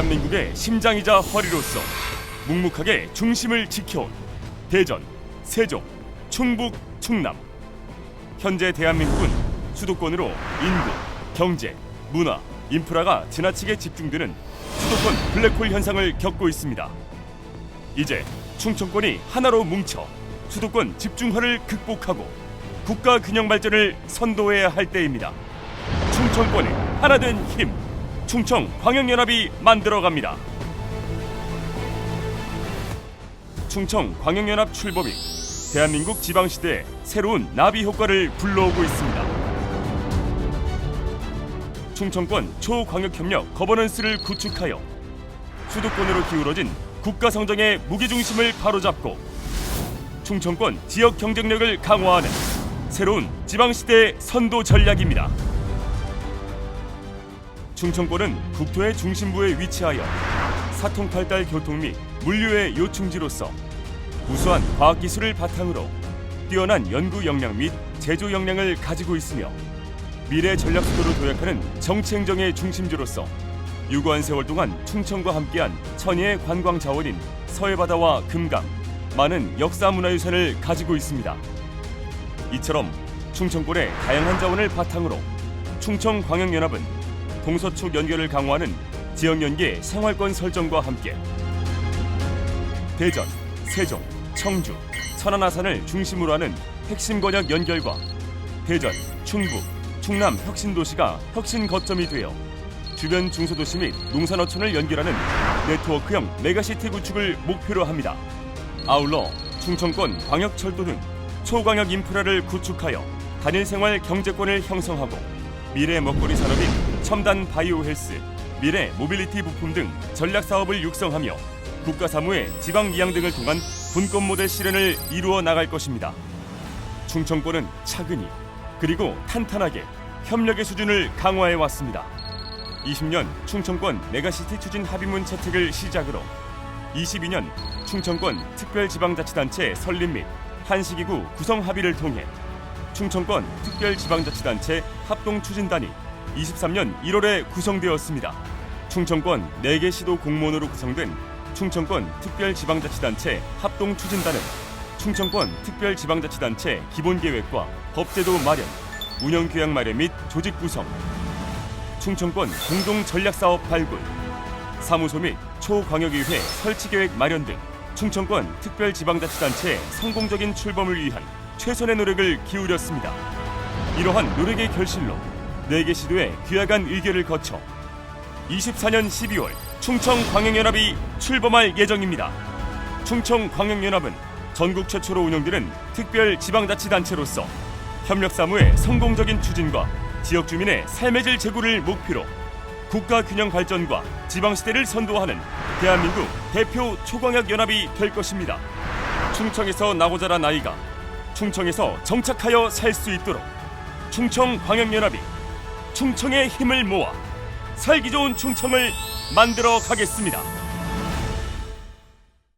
대한민국의 심장이자 허리로서 묵묵하게 중심을 지켜온 대전, 세종, 충북, 충남. 현재 대한민국은 수도권으로 인구, 경제, 문화, 인프라가 지나치게 집중되는 수도권 블랙홀 현상을 겪고 있습니다. 이제 충청권이 하나로 뭉쳐 수도권 집중화를 극복하고 국가 균형 발전을 선도해야 할 때입니다. 충청권의 하나된 힘, 충청 광역연합이 만들어갑니다. 충청 광역연합 출범이 대한민국 지방시대에 새로운 나비 효과를 불러오고 있습니다. 충청권 초광역협력 거버넌스를 구축하여 수도권으로 기울어진 국가 성장의 무게중심을 바로잡고 충청권 지역 경쟁력을 강화하는 새로운 지방시대 선도 전략입니다. 충청권은 국토의 중심부에 위치하여 사통팔달 교통 및 물류의 요충지로서 우수한 과학기술을 바탕으로 뛰어난 연구 역량 및 제조 역량을 가지고 있으며 미래 전략 수도로 도약하는 정치행정의 중심지로서 유구한 세월 동안 충청과 함께한 천혜의 관광 자원인 서해바다와 금강, 많은 역사 문화유산을 가지고 있습니다. 이처럼 충청권의 다양한 자원을 바탕으로 충청광역연합은 동서축 연결을 강화하는 지역 연계 생활권 설정과 함께 대전, 세종, 청주, 천안아산을 중심으로 하는 핵심 권역 연결과 대전, 충북, 충남 혁신 도시가 혁신 거점이 되어 주변 중소도시 및 농산어촌을 연결하는 네트워크형 메가시티 구축을 목표로 합니다. 아울러 충청권 광역철도 등 초광역 인프라를 구축하여 단일 생활 경제권을 형성하고 미래 먹거리 산업인 첨단 바이오 헬스, 미래 모빌리티 부품 등 전략 사업을 육성하며 국가 사무의 지방 이양 등을 통한 분권 모델 실현을 이루어 나갈 것입니다. 충청권은 차근히 그리고 탄탄하게 협력의 수준을 강화해 왔습니다. 20년 충청권 메가시티 추진 합의문 채택을 시작으로 22년 충청권 특별지방자치단체 설립 및 한시기구 구성 합의를 통해 충청권 특별지방자치단체 합동추진단이 23년 1월에 구성되었습니다. 충청권 4개 시도 공무원으로 구성된 충청권 특별지방자치단체 합동추진단은 충청권 특별지방자치단체 기본계획과 법제도 마련, 운영교양 마련 및 조직 구성, 충청권 공동전략사업 발굴, 사무소 및 초광역의회 설치계획 마련 등 충청권 특별지방자치단체의 성공적인 출범을 위한 최선의 노력을 기울였습니다. 이러한 노력의 결실로 4개 시도의 귀하간 의결을 거쳐 24년 12월 충청광역연합이 출범할 예정입니다. 충청광역연합은 전국 최초로 운영되는 특별 지방자치단체로서 협력사무의 성공적인 추진과 지역 주민의 삶의 질 제고를 목표로 국가 균형 발전과 지방 시대를 선도하는 대한민국 대표 초광역 연합이 될 것입니다. 충청에서 나고 자란 아이가 충청에서 정착하여 살 수 있도록 충청 광역 연합이 충청의 힘을 모아 살기 좋은 충청을 만들어 가겠습니다.